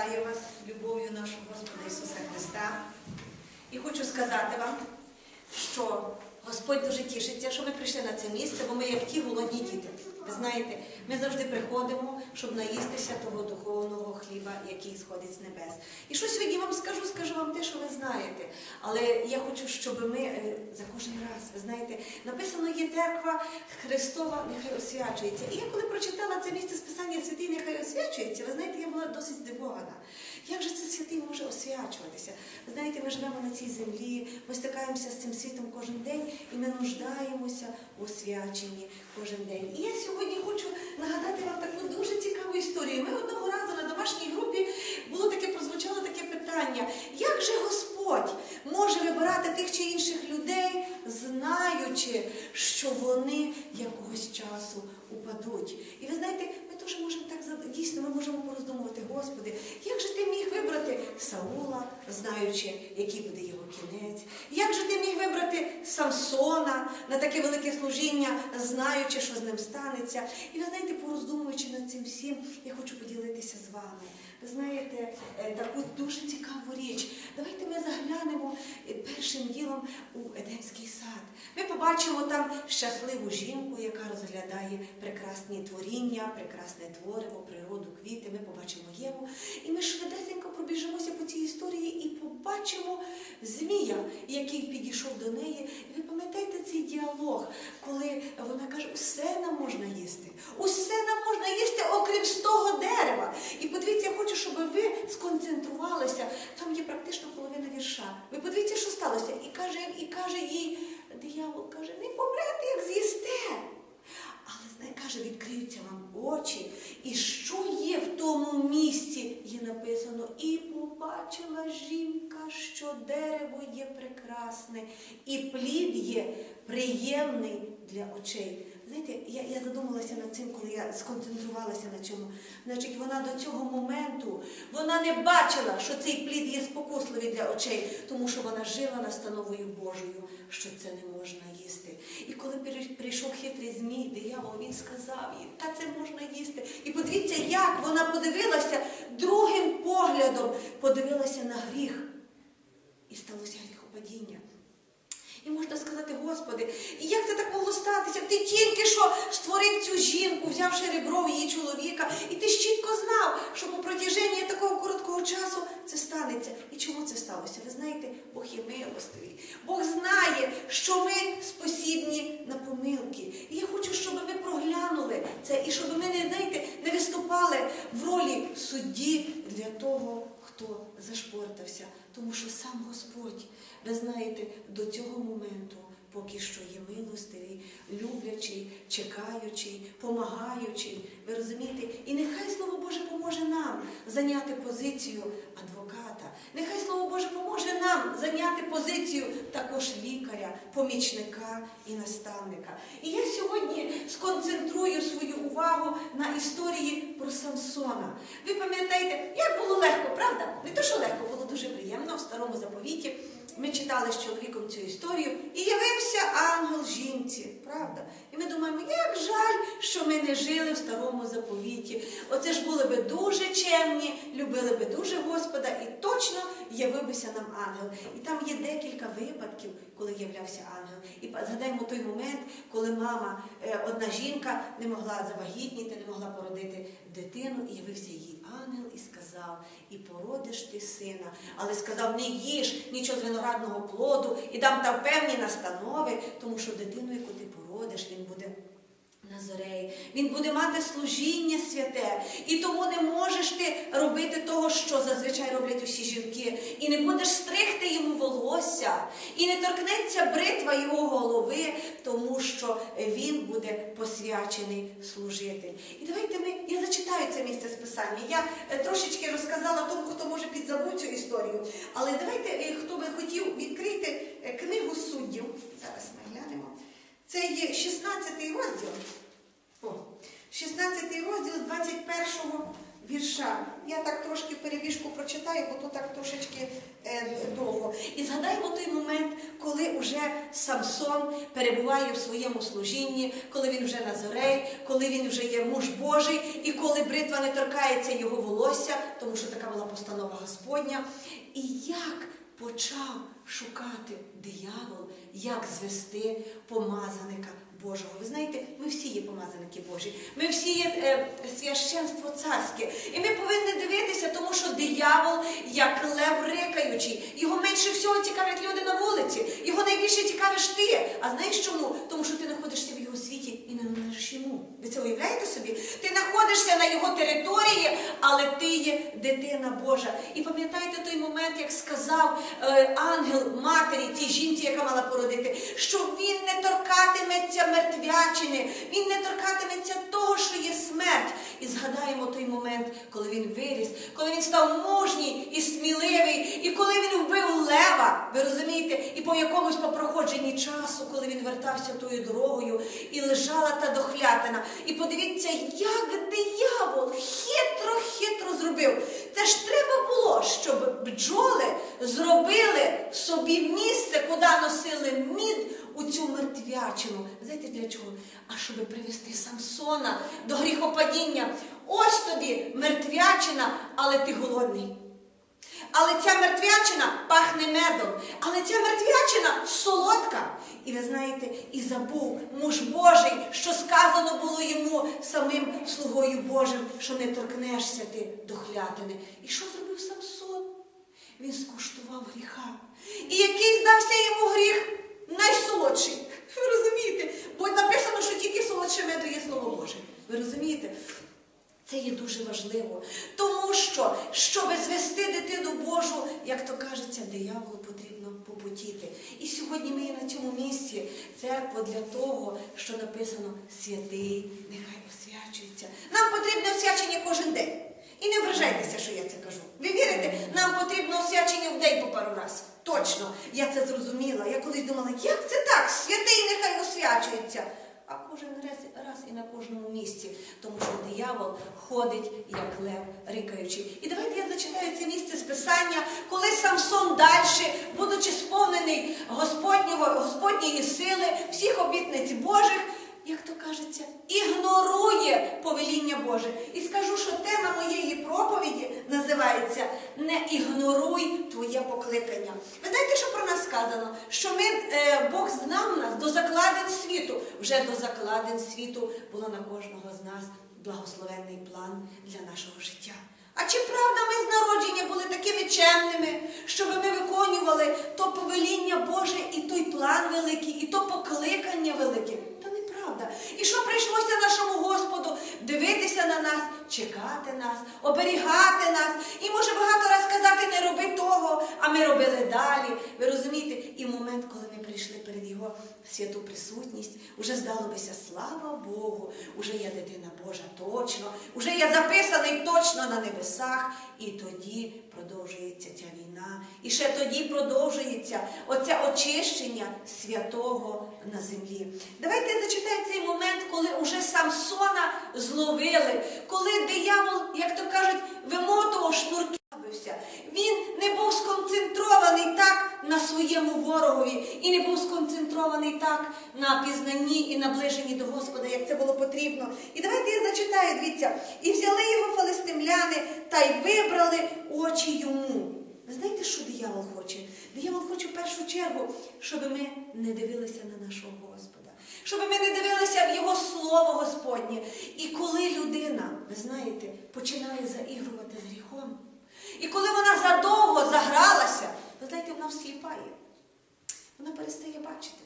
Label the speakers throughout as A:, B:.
A: Вітаю вас любов'ю нашого Господа Ісуса Христа. І хочу сказати вам, що Господь дуже тішиться, що ми прийшли на це місце, бо ми як ті голодні діти. Ви знаєте, ми завжди приходимо, щоб наїстися того духовного хліба, який сходить з небес. І що сьогодні вам скажу, скажу вам те, що ви знаєте. Але я хочу, щоб ми е, за кожен раз, ви знаєте, написано є церква Христова, нехай освячується. І я коли прочитала це місце з Писання святий, нехай освячується, ви знаєте, я була досить здивована. Як же це святий може освячуватися? Ви знаєте, ми живемо на цій землі, ми стикаємося з цим світом кожен день, і ми нуждаємося у освяченні кожен день. І я сьогодні хочу нагадати вам таку дуже цікаву історію. Ми одного разу на домашній групі було таке прозвучало таке питання: як же Господь може вибирати тих чи інших людей, знаючи, що вони якогось часу упадуть? І ви знаєте, теж можемо так дійсно, ми можемо пороздумувати, Господи, як же ти міг вибрати Саула, знаючи, який буде його кінець? Як же ти міг вибрати Самсона на таке велике служіння, знаючи, що з ним станеться? І ви знаєте, пороздумуючи над цим всім, я хочу поділитися з вами. Ви знаєте, е, таку дуже цікаву річ. Давайте ми заглянемо е, першим ділом у Едемський сад. Ми побачимо там щасливу жінку, яка розглядає прекрасні творіння, прекрасне твориво, природу, квіти. Ми побачимо Єву. І ми швидесенько пробіжимося по цій історії і побачимо змія, який підійшов до неї. І ви пам'ятаєте цей діалог, коли вона каже, усе нам можна їсти, усе нам можна їсти, окрім з того дерева. І подивіться, я хочу, щоб ви сконцентрувалися. Там є практично половина вірша. Ви подивіться, що сталося. І каже, і каже їй, диявол каже, не помрете, як з'їсте. Але знає, каже, відкриються вам очі. І що є в тому місці, є написано, і побачила жінка, що дерево є прекрасне, і плід є приємний для очей. Знаєте, я, я задумалася над цим, коли я сконцентрувалася на цьому. Значить, вона до цього моменту вона не бачила, що цей плід є спокусливий для очей, тому що вона жила настановою Божою, що це не можна їсти. І коли прийшов хитрий змій, диявол, він сказав їй, та це можна їсти. І подивіться, як вона подивилася другим поглядом, подивилася на гріх. І сталося гріхопадіння. І можна сказати, Господи, і як це так могло статися? Ти тільки що створив цю жінку, взявши ребро в її чоловіка, і ти чітко знав, що по протяженні такого короткого часу це станеться. І чому це сталося? Ви знаєте, Бог є милостивий. Бог знає, що ми спосібні на помилки. І я хочу, щоб ви проглянули це, і щоб ми не знаєте, не виступали в ролі судді для того, хто зашпортався. Тому що сам Господь, ви знаєте, до цього моменту поки що є милостивий, люблячий, чекаючий, помагаючий. Ви розумієте? І нехай Слово Боже поможе нам зайняти позицію адвоката. Нехай Слово Боже поможе нам зайняти позицію також лікаря, помічника і наставника. І я сьогодні сконцентрую свою увагу на історії про Самсона. Ви пам'ятаєте, як було легко, правда? Не то, що легко, було дуже приємно в старому заповіті. Ми читали з чоловіком цю історію, і явився ангел жінці, правда? І ми думаємо, як жаль, що ми не жили в старому заповіті. Оце ж були би дуже чемні, любили би дуже Господа, і точно явився нам ангел. І там є декілька випадків, коли являвся ангел. І згадаємо той момент, коли мама, е, одна жінка не могла завагітніти, не могла породити дитину, і явився їй ангел і сказав: і породиш ти сина. Але сказав, не їж нічого з виноградного плоду, і дам там певні настанови, тому що дитину, яку ти породиш, він буде. Назарей, він буде мати служіння святе, і тому не можеш ти робити того, що зазвичай роблять усі жінки, і не будеш стригти йому волосся, і не торкнеться бритва його голови, тому що він буде посвячений служитель. І давайте ми, я зачитаю це місце з писання. Я е, трошечки розказала тому, хто може підзабути цю історію. Але давайте, е, хто би хотів відкрити е, книгу суддів. Зараз ми глянемо. Це є 16 розділ. О, 16 розділ з 21 вірша. Я так трошки перебіжку прочитаю, бо то так трошечки е, довго. І згадаємо той момент, коли уже Самсон перебуває в своєму служінні, коли він вже назорей, коли він вже є муж Божий, і коли бритва не торкається його волосся, тому що така була постанова Господня. І як почав шукати диявол, як звести помазаника Божого. Ви знаєте, ми всі є помазаники Божі, ми всі є е, священство царське. І ми повинні дивитися, тому що диявол, як лев рикаючий, його менше всього цікавлять люди на вулиці. Його найбільше цікавиш ти. А знаєш чому? Тому що ти знаходишся в його світі і не належиш йому. Ви це уявляєте собі? Ти знаходишся на його території, але ти є дитина Божа. І пам'ятаєте той момент, як сказав е, ангел матері, тій жінці, яка мала породити, що він не торкатиметься мертвячини, він не торкатиметься того, що є смерть. І згадаємо той момент, коли він виріс, коли він став мужній і сміливий, і коли він вбив лева, ви розумієте, і по якомусь по проходженні часу, коли він вертався тою дорогою, і лежала та дохлятина. І подивіться, як диявол хитро-хитро зробив. Це ж треба було, щоб бджоли зробили собі місце, куди носили мід у цю мертвячину. Знаєте для чого? А щоб привести Самсона до гріхопадіння. Ось тобі мертвячина, але ти голодний. Але ця мертвячина пахне медом, але ця мертвячина солодка. І ви знаєте, і забув муж Божий, що сказано було йому самим слугою Божим, що не торкнешся ти до хлятини. І що зробив Самсон? Він скуштував гріха. І який здався йому гріх найсолодший. Ви розумієте? Бо написано, що тільки солодше меду є слово Боже. Ви розумієте? Це є дуже важливо, тому що, щоб звести дитину Божу, як то кажеться, дияволу потрібно попутіти. І сьогодні ми є на цьому місці. Церква для того, що написано святий, нехай освячується. Нам потрібне освячення кожен день. І не ображайтеся, що я це кажу. Ви вірите? Нам потрібно освячення в день по пару раз. Точно, я це зрозуміла. Я колись думала, як це так? Святий нехай освячується а кожен раз, раз і на кожному місці, тому що диявол ходить, як лев рикаючий. І давайте я зачитаю це місце з Писання, коли Самсон далі, Господньої сили, всіх обітниць Божих, як то кажеться, ігнорує повеління Боже. І скажу, що тема моєї проповіді називається Не ігноруй твоє покликання. Ви знаєте, що про нас сказано? Що ми, е, Бог знав нас до закладин світу. Вже до закладин світу було на кожного з нас благословенний план для нашого життя. А чи правда ми з народження були такими чемними, щоб ми виконували то повеління Боже і той план великий, і то покликання велике? Та неправда. І що прийшлося нашому Господу дивитися на нас, чекати нас, оберігати нас. І може багато раз сказати, не роби того, а ми робили далі. Ви розумієте? Момент, коли ми прийшли перед Його святу присутність, уже здалося, слава Богу, уже я дитина Божа точно, уже я записаний точно на небесах. І тоді продовжується ця війна. І ще тоді продовжується оце очищення святого на землі. Давайте я зачитаю цей момент, коли уже Самсона зловили, коли диявол, як то кажуть, вимотував шнурки. Він не був сконцентрований так на своєму ворогові і не був сконцентрований так на пізнанні і наближенні до Господа, як це було потрібно. І давайте я зачитаю, дивіться, і взяли його фалестимляни та й вибрали очі йому. Ви знаєте, що диявол хоче? Диявол хоче в першу чергу, щоб ми не дивилися на нашого Господа, щоб ми не дивилися в Його Слово Господнє. І коли людина, ви знаєте, починає заігрувати з гріхом, і коли вона задовго загралася, ви знаєте, вона всліпає. Вона перестає бачити.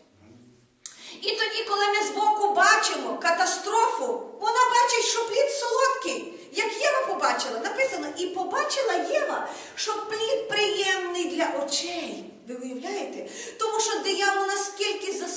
A: І тоді, коли ми збоку бачимо катастрофу, вона бачить, що плід солодкий. Як Єва побачила, написано, і побачила Єва, що плід приємний для очей. Ви уявляєте? Тому що диявол наскільки очі,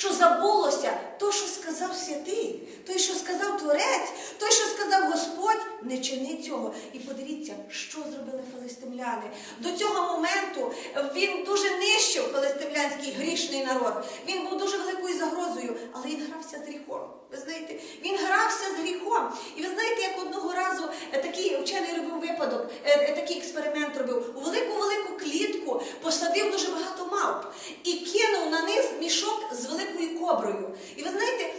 A: що забулося то, що сказав святий, той, що сказав Творець, той, що сказав Господь, не чини цього. І подивіться, що зробили филистимляни. До цього моменту він дуже нищив филистимлянський грішний народ. Він був дуже великою загрозою, але він грався з гріхом. Ви знаєте, він грався з гріхом. І ви знаєте, як одного разу е, такий вчений робив випадок, е, е, такий експеримент робив. У велику-велику клітку посадив дуже багато мавп і кинув на низ мішок з великою коброю. І ви знаєте,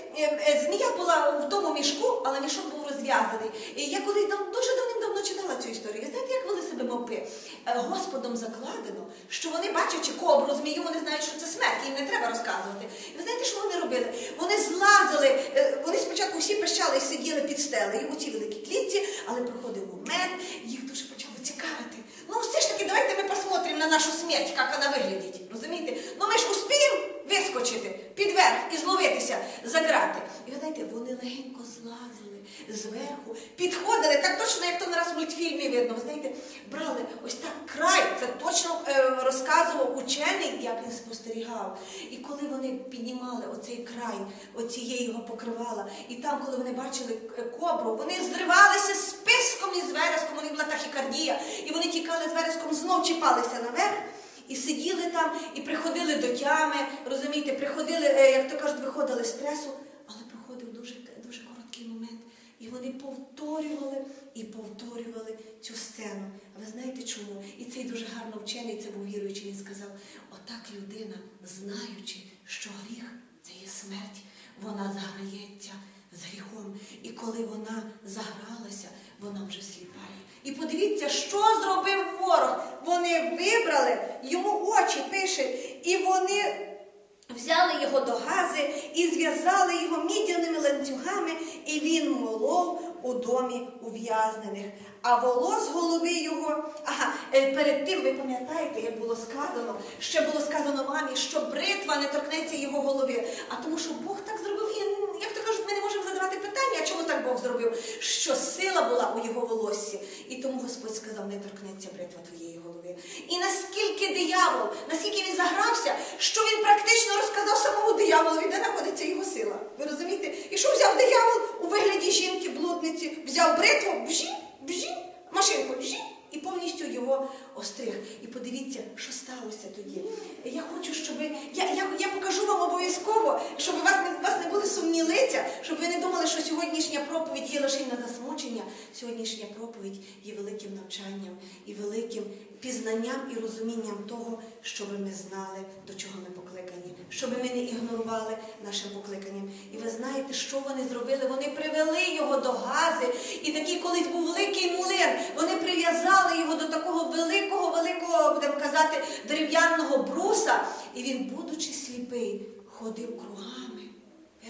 A: змія була в тому мішку, але мішок був розв'язаний. І я коли там дуже давним-давно читала цю історію, знаєте, як вели себе мавпи? Е, Господом закладено, що вони, бачачи кобру, змію, вони знають, що це смерть, їм не треба розказувати. І ви знаєте, що вони робили? Вони злазили, е, вони спочатку всі пищали і сиділи під стелею у цій великій клітці, але проходив момент, їх дуже почало цікавити. Ну, все ж давайте ми посмотримо на нашу смерть, як вона виглядить. Розумієте? Ну ми ж успіємо вискочити під верх і зловитися за грати. І ви знаєте, вони легенько злазили зверху, підходили, так точно, як то не раз в мультфільмі видно. Ви знаєте, брали ось так край, це точно е, розказував учений, як він спостерігав. І коли вони піднімали оцей край, оцієї його покривала, і там, коли вони бачили е, кобру, вони зривалися з писком і з вереском, у них була тахікардія, і вони тікали з вереском, знов чіпалися наверх. І сиділи там, і приходили до тями, розумієте, приходили, е, як то кажуть, виходили з стресу, але проходив дуже, дуже короткий момент. І вони повторювали і повторювали цю сцену. А ви знаєте чому? І цей дуже гарно вчений, це був віруючий, він сказав: отак людина, знаючи, що гріх це є смерть, вона заграється з гріхом. І коли вона загралася, вона вже сліпає. І подивіться, що зробив ворог. Вони вибрали, йому очі пише, і вони взяли його до гази і зв'язали його мідяними ланцюгами, і він молов у домі ув'язнених. А волос голови його, ага, е, перед тим ви пам'ятаєте, як було сказано, ще було сказано мамі, що бритва не торкнеться його голови. А тому, що Бог так зробив, і як то кажуть, ми не можемо задавати питання, а чому Бог зробив, що сила була у його волоссі. І тому Господь сказав, не торкнеться бритва твоєї голови. І наскільки диявол, наскільки він загрався, що він практично розказав самому дияволові, де знаходиться його сила. Ви розумієте? І що взяв диявол у вигляді жінки, блудниці, взяв бритву, бжі, бжі, машинку, бжі, і повністю його остриг. І подивіться, що сталося тоді. Я хочу, щоб я, я, я покажу вам обов'язково, щоб у вас не, у вас лиця, щоб ви не думали, що сьогоднішня проповідь є лише на засмучення. Сьогоднішня проповідь є великим навчанням і великим пізнанням і розумінням того, щоб ми знали, до чого ми покликані, щоб ми не ігнорували нашим покликанням. І ви знаєте, що вони зробили? Вони привели його до гази, і такий колись був великий млин. Вони прив'язали його до такого великого, великого, будемо казати, дерев'яного бруса. І він, будучи сліпий, ходив кругами.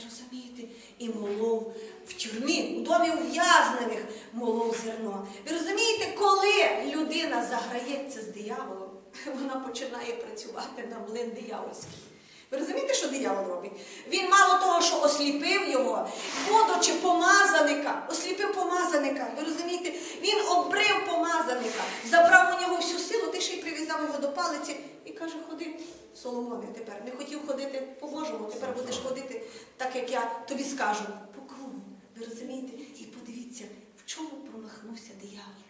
A: Розумієте? І молов в тюрмі, у домі ув'язнених молов зерно. Ви розумієте, коли людина заграється з дияволом, вона починає працювати на млин диявольський. Ви розумієте, що диявол робить? Він мало того, що осліпив його, будучи помазаника, осліпив помазаника. Ви розумієте? Він обрив помазаника, забрав у нього всю силу, ти ще й прив'язав його до палиці і каже, ходи, Соломоне, тепер не хотів ходити по-божому, тепер будеш ходити так, як я тобі скажу. По. Ви розумієте? І подивіться, в чому промахнувся диявол.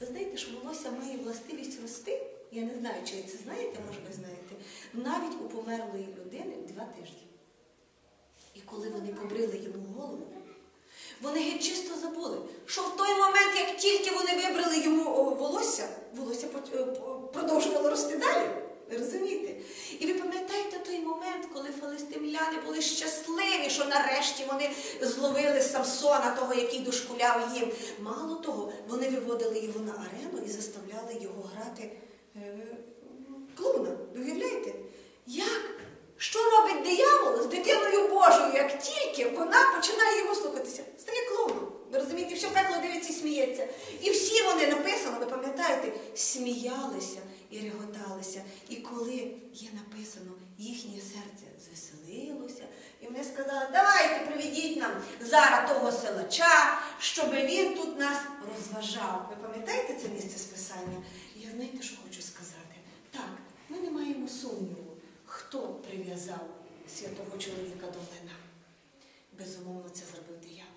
A: Ви знаєте, що волосся має властивість рости? Я не знаю, чи ви це знаєте, може ви знаєте, навіть у померлої людини два тижні. І коли вони побрили йому голову, вони геть чисто забули, що в той момент, як тільки вони вибрали йому волосся, волосся е, продовжувало рости далі. Розумієте? І ви пам'ятаєте той момент, коли филистимляни були щасливі, що нарешті вони зловили Самсона, того, який дошкуляв їм. Мало того, вони виводили його на арену і заставляли його грати е, клоуна. Ви? Як? Що робить диявол з дитиною Божою, як тільки вона починає його слухатися? Стає клоуном. Ви розумієте, все пекло дивиться і сміється. І всі вони написано, ви пам'ятаєте, сміялися і реготалися. І коли є написано, їхнє серце звеселилося, і вони сказали, давайте приведіть нам зараз того силача, щоб він тут нас розважав. Ви пам'ятаєте це місце списання? І я знаєте, що хочу сказати? Так, ми не маємо сумніву, хто прив'язав святого чоловіка до млина. Безумовно, це зробив диявол.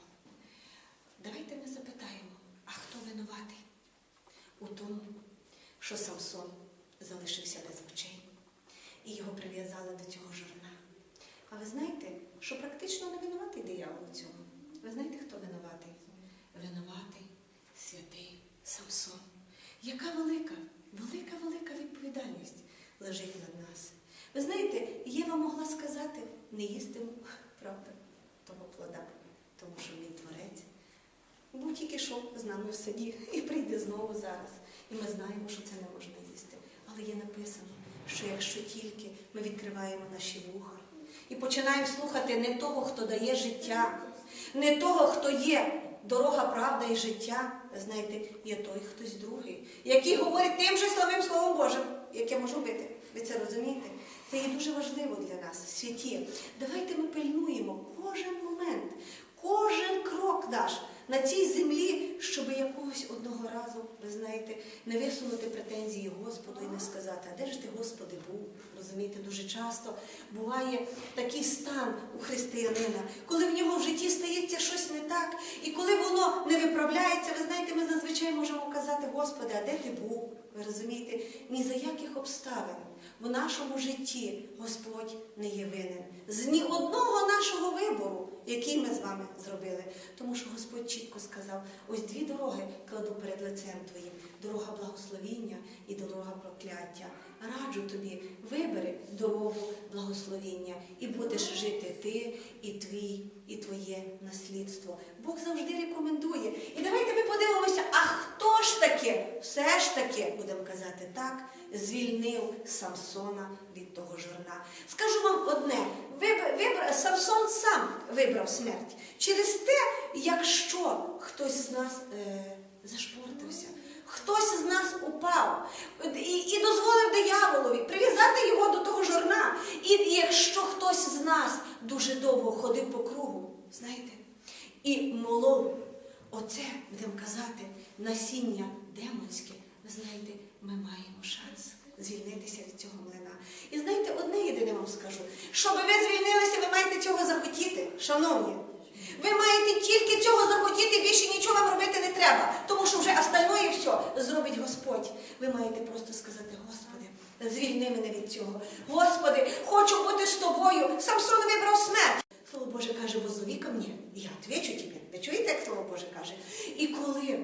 A: Давайте ми запитаємо, а хто винуватий у тому, що Самсон залишився без очей. І його прив'язали до цього жорна. А ви знаєте, що практично не винуватий диявол у цьому? Ви знаєте, хто винуватий? Винуватий святий Самсон. Яка велика, велика, велика відповідальність лежить над нас. Ви знаєте, Єва могла сказати, не їстиму, правда, того плода, тому що він творець. Був тільки що з нами в саді і прийде знову зараз. І ми знаємо, що це не можна їсти. Але є написано, що якщо тільки ми відкриваємо наші вуха і починаємо слухати не того, хто дає життя, не того, хто є дорога, правда і життя, знаєте, є той хтось другий, який говорить тим же самим Словом Божим, яке можу бити. Ви це розумієте? Це є дуже важливо для нас, святі. Давайте ми пильнуємо кожен момент, кожен крок наш на цій землі, щоб якогось одного разу, ви знаєте, не висунути претензії Господу і не сказати, а де ж ти, Господи, був? Розумієте, дуже часто буває такий стан у християнина, коли в нього в житті стається щось не так, і коли воно не виправляється, ви знаєте, ми зазвичай можемо казати, Господи, а де ти був? Ви розумієте, ні за яких обставин в нашому житті Господь не є винен. З ні одного нашого вибору, який ми з вами зробили. Тому що Господь чітко сказав: ось дві дороги кладу перед лицем твоїм: дорога благословіння і дорога прокляття. Раджу тобі, вибери дорогу благословіння, і будеш жити ти, і твій, і твоє наслідство. Бог завжди рекомендує. І давайте ми подивимося, а хто ж ж таки, будемо казати так, звільнив Самсона від того жорна. Скажу вам одне: виб- вибра- Самсон сам вибрав смерть через те, якщо хтось з нас е, зашпортився. Хтось з нас упав і, і дозволив дияволові прив'язати його до того жорна. І якщо хтось з нас дуже довго ходив по кругу, знаєте, і молов, оце, будемо казати, насіння демонське, ви знаєте, ми маємо шанс звільнитися від цього млина. І знаєте, одне єдине вам скажу, щоб ви звільнилися, ви маєте цього захотіти, шановні. Ви маєте тільки цього захотіти, більше нічого вам робити не треба, тому що вже остальное все зробить Господь. Ви маєте просто сказати, Господи, звільни мене від цього. Господи, хочу бути з тобою. Самсон вибрав смерть. Слово Боже каже, возови ко мені, я отвечу тобі. Ви чуєте, як Слово Боже каже? І коли,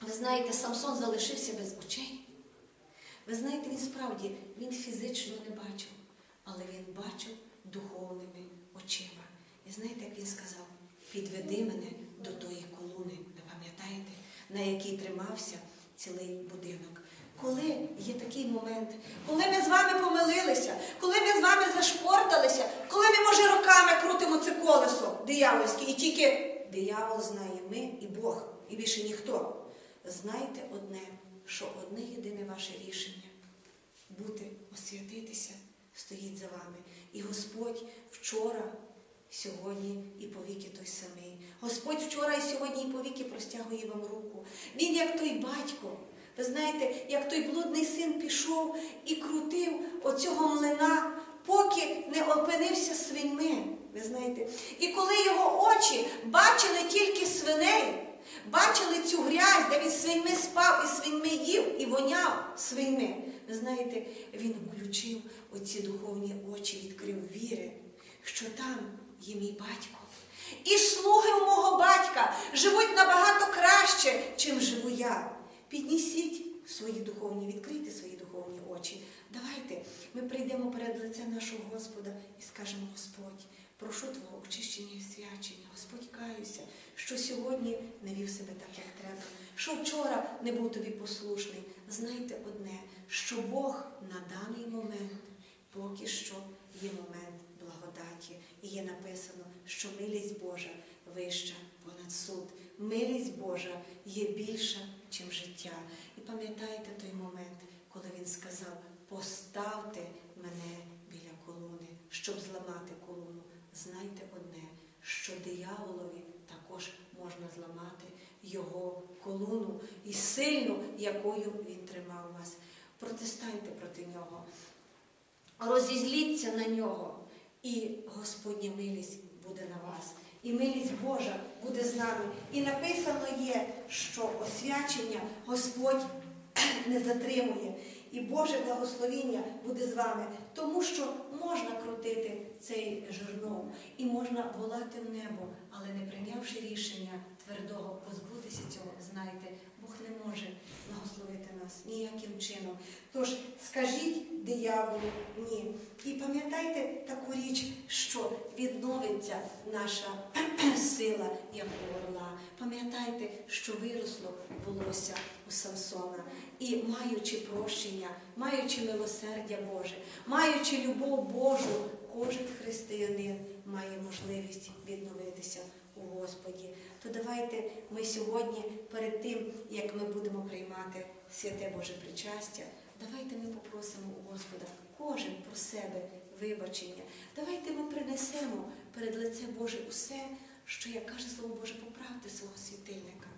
A: ви знаєте, Самсон залишився без очей, ви знаєте, він справді він фізично не бачив, але він бачив духовними очима. І знаєте, як він сказав? Підведи мене до тої колони, ви пам'ятаєте, на якій тримався цілий будинок. Коли є такий момент, коли ми з вами помилилися, коли ми з вами зашпорталися, коли ми, може, роками крутимо це колесо диявольське, і тільки диявол знає, ми і Бог, і більше ніхто. Знайте одне, що одне єдине ваше рішення бути, освятитися, стоїть за вами. І Господь вчора, сьогодні і повіки той самий. Господь вчора і сьогодні і повіки простягує вам руку. Він як той батько. Ви знаєте, як той блудний син пішов і крутив оцього млина, поки не опинився свиньми. Ви знаєте, і коли його очі бачили тільки свиней, бачили цю грязь, де він свиньми спав і свиньми їв, і воняв свиньми. Ви знаєте, він включив оці духовні очі, відкрив віри, що там є мій батько. І слуги у мого батька живуть набагато краще, чим живу я. Піднісіть свої духовні, відкрийте свої духовні очі. Давайте ми прийдемо перед лице нашого Господа і скажемо, Господь, прошу Твого очищення і свячення. Господь каюся, що сьогодні не вів себе так, як треба, що вчора не був тобі послушний. Знайте одне, що Бог на даний момент поки що є момент благодаті. І є написано, що милість Божа вища понад суд. Милість Божа є більша, чим життя. І пам'ятаєте той момент, коли він сказав: поставте мене біля колони, щоб зламати колону. Знайте одне, що дияволові також можна зламати його колону і сильну, якою він тримав вас. Протистаньте проти нього, розізліться на нього, і Господня милість буде на вас. І милість Божа буде з нами. І написано є, що освячення Господь не затримує. І Боже благословіння буде з вами, тому що можна крутити цей жернов і можна волати в небо, але не прийнявши рішення твердого позбутися цього, знайте, Бог не може благословити нас ніяким чином. Тож скажіть дияволу ні. І пам'ятайте таку річ, що відновиться наша сила, як орла. Пам'ятайте, що виросло волосся у Самсона. І маючи прощення, маючи милосердя Боже, маючи любов Божу, кожен християнин має можливість відновитися у Господі. То давайте ми сьогодні, перед тим, як ми будемо приймати святе Боже причастя, давайте ми попросимо у Господа кожен про себе вибачення. Давайте ми принесемо перед лице Боже усе, що, як каже Слово Боже, поправте свого світильника.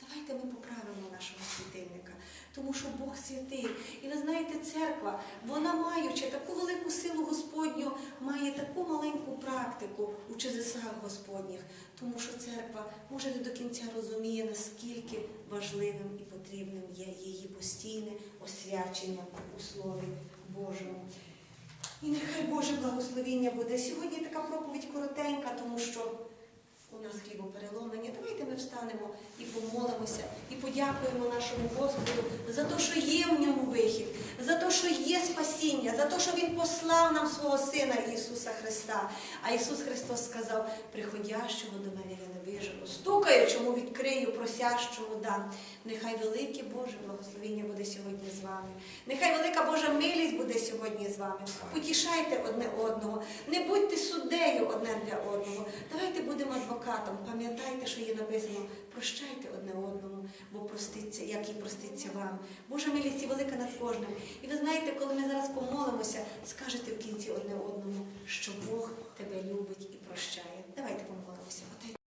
A: Давайте ми поправимо нашого світильника, тому що Бог святий. І ви знаєте, церква, вона маючи таку велику силу Господню, має таку маленьку практику у чудесах Господніх, тому що церква може не до кінця розуміє, наскільки важливим і потрібним є її постійне освячення у Слові Божому. І нехай Боже благословіння буде. Сьогодні така проповідь коротенька, тому що у нас хлібопереломлення. Давайте ми встанемо і помолимося, і подякуємо нашому Господу за те, що є в ньому вихід, за те, що є спасіння, за те, що Він послав нам свого Сина Ісуса Христа. А Ісус Христос сказав, приходящого до мене вижену, стукаючому відкрию, просящому дам. Нехай велике Боже благословіння буде сьогодні з вами. Нехай велика Божа милість буде сьогодні з вами. Потішайте одне одного, не будьте суддею одне для одного. Давайте будемо адвокатом. Пам'ятайте, що є написано. Прощайте одне одному, бо проститься, як і проститься вам. Божа милість є велика над кожним. І ви знаєте, коли ми зараз помолимося, скажете в кінці одне одному, що Бог тебе любить і прощає. Давайте помолимося.